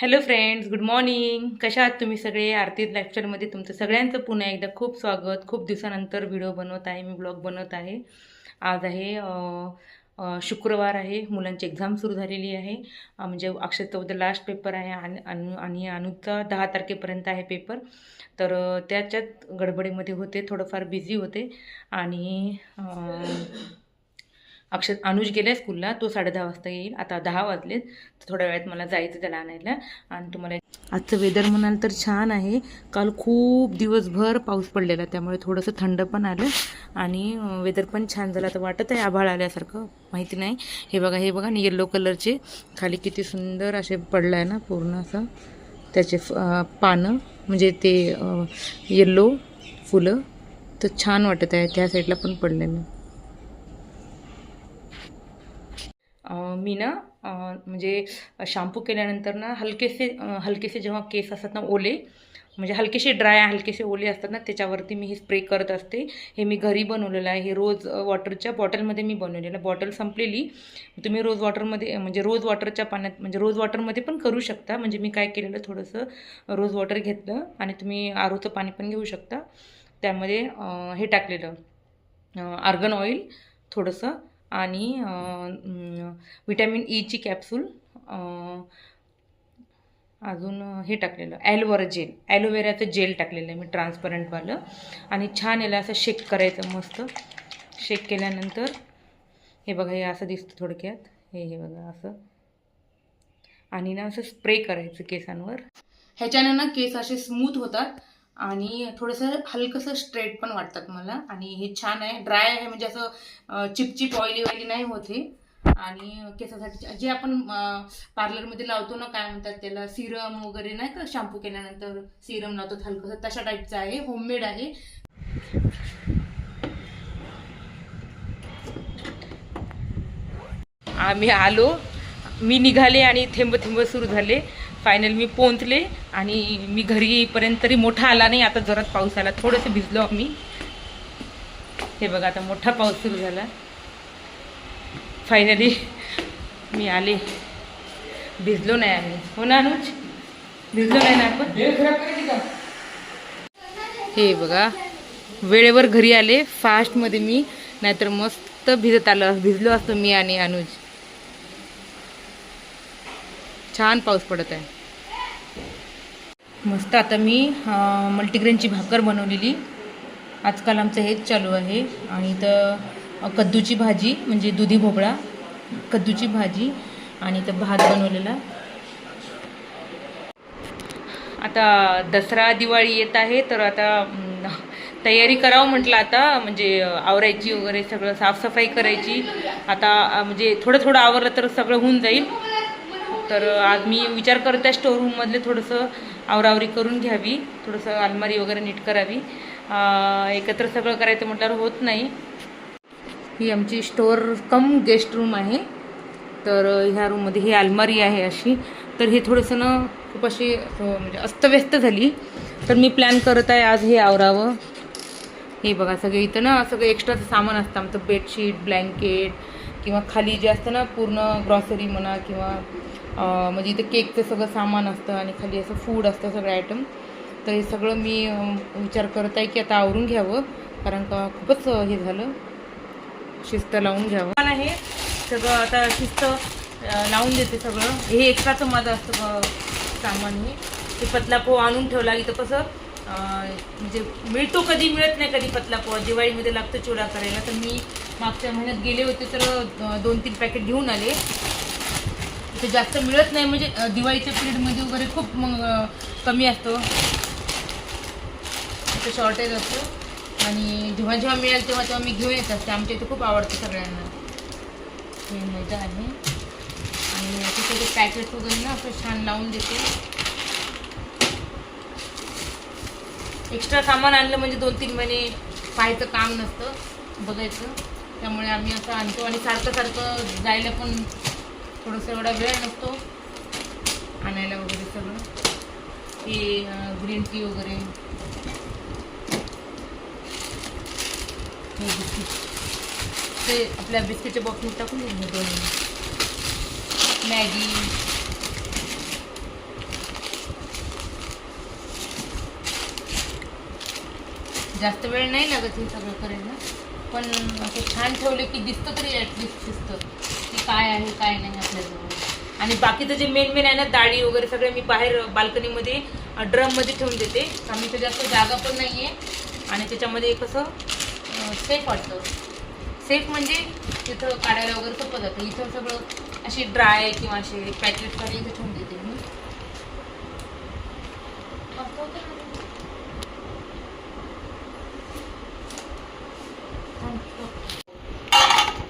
Hello friends good morning. कशा आहात तुम्ही सगळे? आरती लाईफस्टाईलमध्ये तुमचं सगळ्यांचं पुन्हा एकदा खूप स्वागत. खूप दिवसानंतर व्हिडिओ बनवत आहे मी ब्लॉग बनवत आहे. आज आहे शुक्रवार आहे. मुलांची एक्झाम सुरू झालेली आहे. म्हणजे अक्षय चौदा लास्ट पेपर आहे आणि अनु आणि अनुचा दहा तारखेपर्यंत आहे पेपर तर त्याच्यात गडबडीमध्ये होते थोडंफार बिझी होते. आणि अक्षर अनुज गेलाय स्कूलला तो साडे दहा वाजता येईल. आता दहा वाजलेत. तर थोड्या वेळात मला जायचं त्याला आणायला. आणि तुम्हाला आजचं वेदर म्हणाल तर छान आहे. काल खूप दिवसभर पाऊस पडलेला त्यामुळे थोडंसं थंड पण आलं. आणि वेदर पण छान झालं. तर वाटत आहे आभाळ आल्यासारखं. माहिती नाही. हे बघा हे बघा येल्लो कलरचे खाली किती सुंदर असे पडलं आहे ना पूर्ण असं. त्याचे फ- पानं. म्हणजे ते येल्लो फुलं. तर छान वाटत आहे त्या साईडला पण पडलेलं. मी ना म्हणजे शॅम्पू केल्यानंतर ना हलकेसे हलकेसे जेव्हा केस असतात ना ओले म्हणजे हलकेसे ड्राय हलकेसे ओले असतात ना त्याच्यावरती मी हे स्प्रे करत असते. हे मी घरी बनवलेलं आहे. हे रोज वॉटरच्या बॉटलमध्ये मी बनवलेलं बॉटल संपलेली. तुम्ही रोज वॉटरमध्ये म्हणजे रोज वॉटरच्या पाण्यात म्हणजे रोज वॉटरमध्ये पण करू शकता. म्हणजे मी काय केलेलं थोडंसं रोज वॉटर घेतलं आणि तुम्ही आरोचं पाणी पण घेऊ शकता. त्यामध्ये हे टाकलेलं आर्गन ऑइल थोडंसं आणि विटॅमिन ईची कॅप्सूल अजून हे टाकलेलं ॲलोवेरा जेल ॲलोवेराचं जेल टाकलेलं आहे मी ट्रान्सपरंटवालं. आणि छान याला असं शेक करायचं मस्त. शेक केल्यानंतर हे बघा हे असं दिसतं थोडक्यात. हे हे बघा असं. आणि ना असं स्प्रे करायचं केसांवर. ह्याच्यानं ना केस असे स्मूथ होतात. आणि थोडंसं हलकंसं स्ट्रेट पण वाटतात मला आणि हे छान आहे. ड्राय आहे म्हणजे असं चिपचिप ऑइली ऑइली नाही होत हे. आणि केसासाठी जे आपण पार्लरमध्ये लावतो ना काय म्हणतात त्याला सिरम वगैरे नाही का शॅम्पू केल्यानंतर सिरम लावतो हलकंसं. तशा टाईपचं आहे. होममेड आहे. आम्ही आलो. मी निघाले आणि थेंब थेंब सुरू झाले. फायनल मी पोहोचले आणि मी घरी येईपर्यंत तरी मोठा आला नाही. आता जोरात पाऊस आला. थोडंसं भिजलो आम्ही. हे बघा आता मोठा पाऊस सुरू झाला. फायनली मी आले. भिजलो नाही आम्ही. हो ना अनुज? भिजलो नाही ना आपण? हे बघा वेळेवर घरी आले. फास्टमध्ये मी नाहीतर मस्त भिजत आलं भिजलो असतो मी आणि अनुज. छान पाऊस पडत आहे. मस्त आता मी मल्टीग्रेनची भाकर बनवलेली. आजकाल आमचं हेच चालू आहे. आणि तर कद्दूची भाजी म्हणजे दुधी भोपळा कद्दूची भाजी आणि तर भात बनवलेला. आता दसरा दिवाळी येत आहे तर आता तयारी करावं म्हटलं आता म्हणजे आवरायची वगैरे सगळं साफसफाई करायची. आता म्हणजे थोडं थोडं आवरलं तर सगळं होऊन जाईल. तर आज मी विचार करत आहे स्टोर रूममधले थोडंसं आवरावरी करून घ्यावी. थोडंसं अलमारी वगैरे नीट करावी. एकत्र सगळं करायचं म्हटल्यावर होत नाही. ही आमची स्टोअर कम गेस्ट रूम आहे. तर ह्या रूममध्ये ही अलमारी आहे अशी. तर हे थोडंसं ना खूप अशी म्हणजे अस्तव्यस्त झाली. तर मी प्लॅन करत आहे आज हे आवरावं. हे बघा सगळे इथं ना सगळं एक्स्ट्राचं सामान असतं. आमचं बेडशीट ब्लँकेट किंवा खाली जे असतं ना पूर्ण ग्रॉसरी म्हणा किंवा म्हणजे इथे केकचं सगळं सामान असतं आणि खाली असं फूड असतं सगळं आयटम तर हे सगळं मी विचार करत आहे की आता आवरून घ्यावं कारण का खूपच हे झालं. शिस्त लावून घ्यावं. मला हे सगळं आता शिस्त लावून देते सगळं. हे एकाचं माझं असतं सामान हे. ते पतला पोहा आणून ठेवला इथं कसं म्हणजे मिळतो कधी मिळत नाही कधी पतला पोहा दिवाळीमध्ये लागतो चिवडा करायला. तर मी मागच्या महिन्यात गेले होते तर दोन तीन पॅकेट घेऊन आले. ते जास्त मिळत नाही म्हणजे दिवाळीच्या पिरियडमध्ये वगैरे खूप मग कमी असतो. ते शॉर्टेज असतं. आणि जेव्हा जेव्हा मिळेल तेव्हा तेव्हा मी घेऊन येत असते आमच्या इथे खूप आवडतं सगळ्यांना. हे मैदा आहे. आणि तिथे ते पॅकेट वगैरे ना असं छान लावून देते. एक्स्ट्रा सामान आणलं म्हणजे दोन तीन महिने पाहायचं काम नसतं बघायचं. त्यामुळे आम्ही असं आणतो आणि सारखं सारखं जायला पण थोडंसं एवढा वेळ नसतो आणायला वगैरे सगळं. ते ग्रीन टी वगैरे. ते आपल्या बिस्किटच्या बॉक्समध्ये टाकून देऊ दोन मॅगी. जास्त वेळ नाही लागत हे सगळं करायला. पण असं छान ठेवले की दिसतं तरी ॲटलिस्ट दिसतं की काय आहे काय नाही आपल्याजवळ. आणि बाकीचं जे मेन मेन आहे ना डाळी वगैरे सगळं मी बाहेर बाल्कनीमध्ये ड्रममध्ये ठेवून देते. कारण इथं जास्त जागा पण नाही आहे आणि त्याच्यामध्ये कसं सेफ वाटतं. सेफ म्हणजे तिथं काढायला वगैरे सोपं जातं. इथं सगळं अशी ड्राय किंवा असे पॅकेट वगैरे इथे ठेवून देते मी असं होतं ना.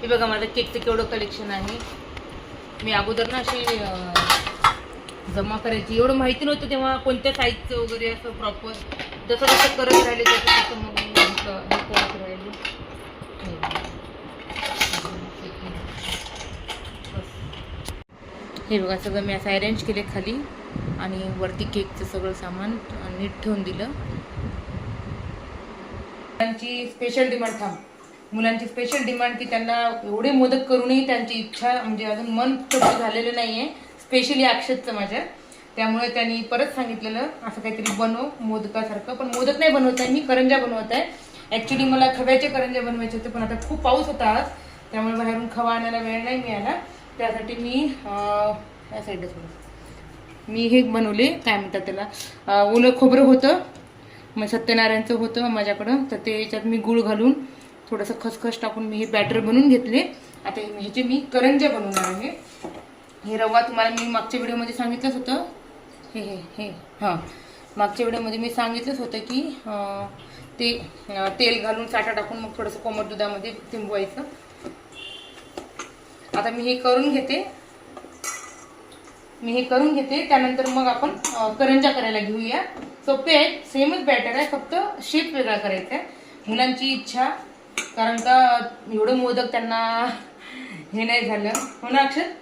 हे बघा माझं केकचं केवढं कलेक्शन आहे. मी अगोदर ना अशी जमा करायची. एवढं माहिती नव्हतं तेव्हा कोणत्या साईजचं वगैरे असं प्रॉपर जसं जसं करत राहिले तसं तसं मग मी करत राहिले? हे बघा. सगळं मी असं अरेंज केले खाली. आणि वरती केकचं सगळं सामान नीट ठेवून दिलं. त्यांची स्पेशल डिमांड थांब. मुलांची स्पेशल डिमांड की त्यांना एवढे मोदक करूनही त्यांची इच्छा म्हणजे अजून मन तृप्त झालेलं नाही आहे स्पेशली अक्षतचं माझ्या. त्यामुळे त्यांनी परत सांगितलेलं असं काहीतरी बनव मोदकासारखं. पण मोदक नाही बनवत आहे मी करंजा बनवत आहे. ॲक्च्युली मला खव्याचे करंजा बनवायचे होते पण आता खूप पाऊस होता आज. त्यामुळे बाहेरून खवा आणायला वेळ नाही मिळाला. त्यासाठी मी या साईडच मी हे बनवले काय म्हणतात त्याला ओलं खोबरं होतं. मग सत्यनारायणचं होतं माझ्याकडं. तर ते याच्यात मी गूळ घालून थोडंसं खसखस टाकून मी हे बॅटर बनवून घेतले. आता ह्याचे मी करंज्या बनवणार आहे. हे रवा तुम्हाला मी मागच्या व्हिडिओमध्ये सांगितलंच होतं. हे हे हे हां. मागच्या व्हिडिओमध्ये मी सांगितलंच होतं की ते तेल घालून साठा टाकून मग थोडंसं कोमट दुधामध्ये तिंबवायचं. आता मी हे करून घेते. मी हे करून घेते. त्यानंतर मग आपण करंजा करायला घेऊया. सोपे आहेत. सेमच बॅटर आहे. फक्त शेप वेगळा करायचा आहे. मुलांची इच्छा कारण का एवढं मोदक त्यांना हे नाही झालं. हो ना अक्षत?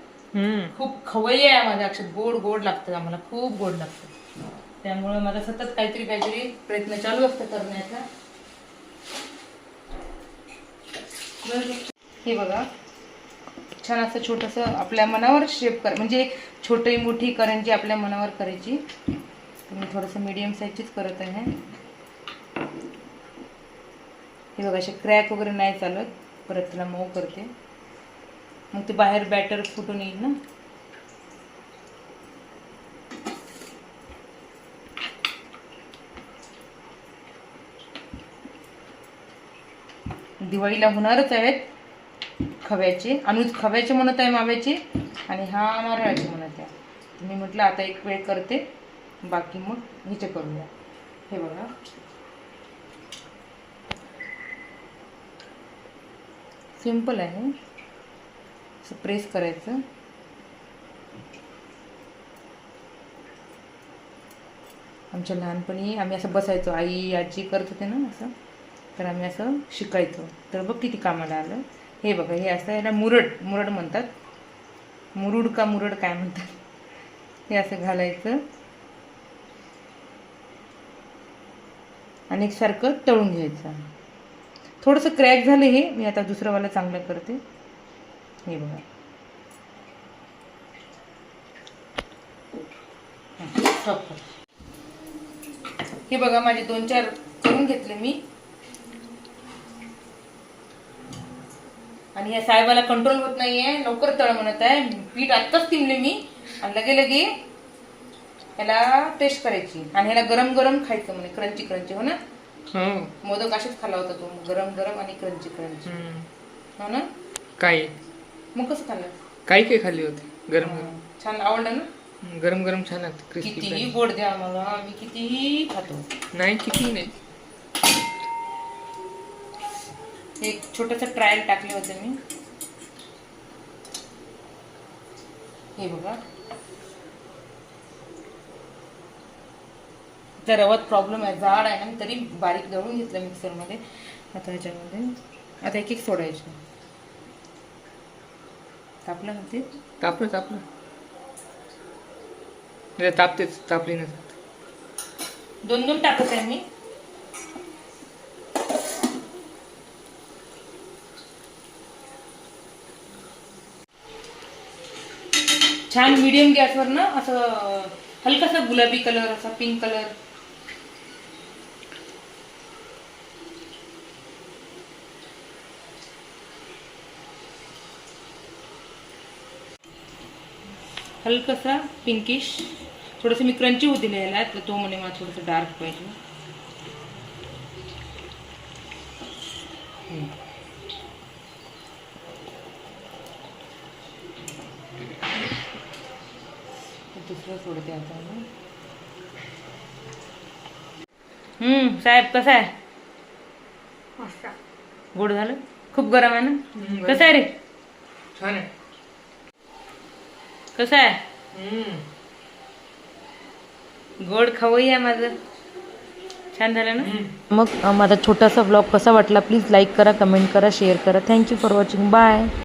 खूप खवय्ये आहे माझं अक्षर गोड गोड लागतं आम्हाला. खूप गोड लागतं. त्यामुळे माझा सतत काहीतरी काहीतरी प्रयत्न चालू असतं करण्याचा. हे बघा. छान असं छोटंसं आपल्या मनावर शेप कर म्हणजे छोटी मोठी करंजी आपल्या मनावर करायची मी थोडंसं मीडियम साईजचीच करत आहे. हे बघा असे क्रॅक वगैरे नाही चालत परत त्याला मऊ करते. मग ते बाहेर बॅटर फुटून येईल ना? दिवाळीला होणारच आहेत खव्याचे. अनुज खव्याचे म्हणत आहे माव्याचे आणि हा नारळाचे म्हणत आहे. मी म्हटलं आता एक वेळ करते. बाकी मग हिचे करूया. हे बघा. सिंपल आहे. असं प्रेस करायचं. आमच्या लहानपणी आम्ही असं बसायचो. आई आजी करत होते ना असं. तर आम्ही असं शिकायचो. तर बघ किती कामाला आलं. हे बघा हे असं याला मुरड मुरड म्हणतात. मुरुड का मुरड काय म्हणतात. हे असं घालायचं. आणि एकसारखं तळून घ्यायचं. थोडंसं क्रॅक झालं हे मी आता दुसरंवाला चांगलं करते. हे बघा. हे बघा माझे दोन चार करून घेतले मी. आणि या साहेबाला कंट्रोल होत नाहीये लवकर तळ म्हणत आहे. पीठ आत्ताच तिमले मी. आणि लगे लगे याला टेस्ट करायची. आणि ह्याला गरम गरम खायचं म्हणे क्रंची क्रंची हो ना? मोदक असेच खाल्ला होता तो गरम गरम आणि क्रंची क्रंची हो ना? काय मग कसं खाल्लं? काय काय खाल्ली होती गरम हं. छान आवडलं ना? गरम गरम गरम छान लागतं कितीही गोड द्या मला मी कितीही खातो. नाही किती नाही. एक छोटस ट्रायल टाकले होते मी. हे बघा. त्या रवात प्रॉब्लेम आहे. जाड आहे ना तरी बारीक दळून घेतलं मिक्सरमध्ये आता ह्याच्यामध्ये आता एक एक सोडायचं. तापलं ना ते? तापलं तापलं. तापतेच तापली ना दोन दोन टाकत आहे मी. छान मीडियम गॅसवर ना असं हलकासा गुलाबी कलर असा पिंक कलर हलकसा पिंकिश थोडंसं मी क्रंची होती लिहायला तर तो म्हणे मला थोडंसं डार्क पाहिजे. दुसरं सोडते आता. हम्म साहेब कसा आहे? गोड झालं? खूप गरम आहे ना? कसं आहे रे? छान आहे. कसं आहे? गोड आहे माझं. छान झालं ना? मग माझा छोटासा ब्लॉग कसा वाटला प्लीज लाईक करा कमेंट करा शेअर करा. Thank you for watching bye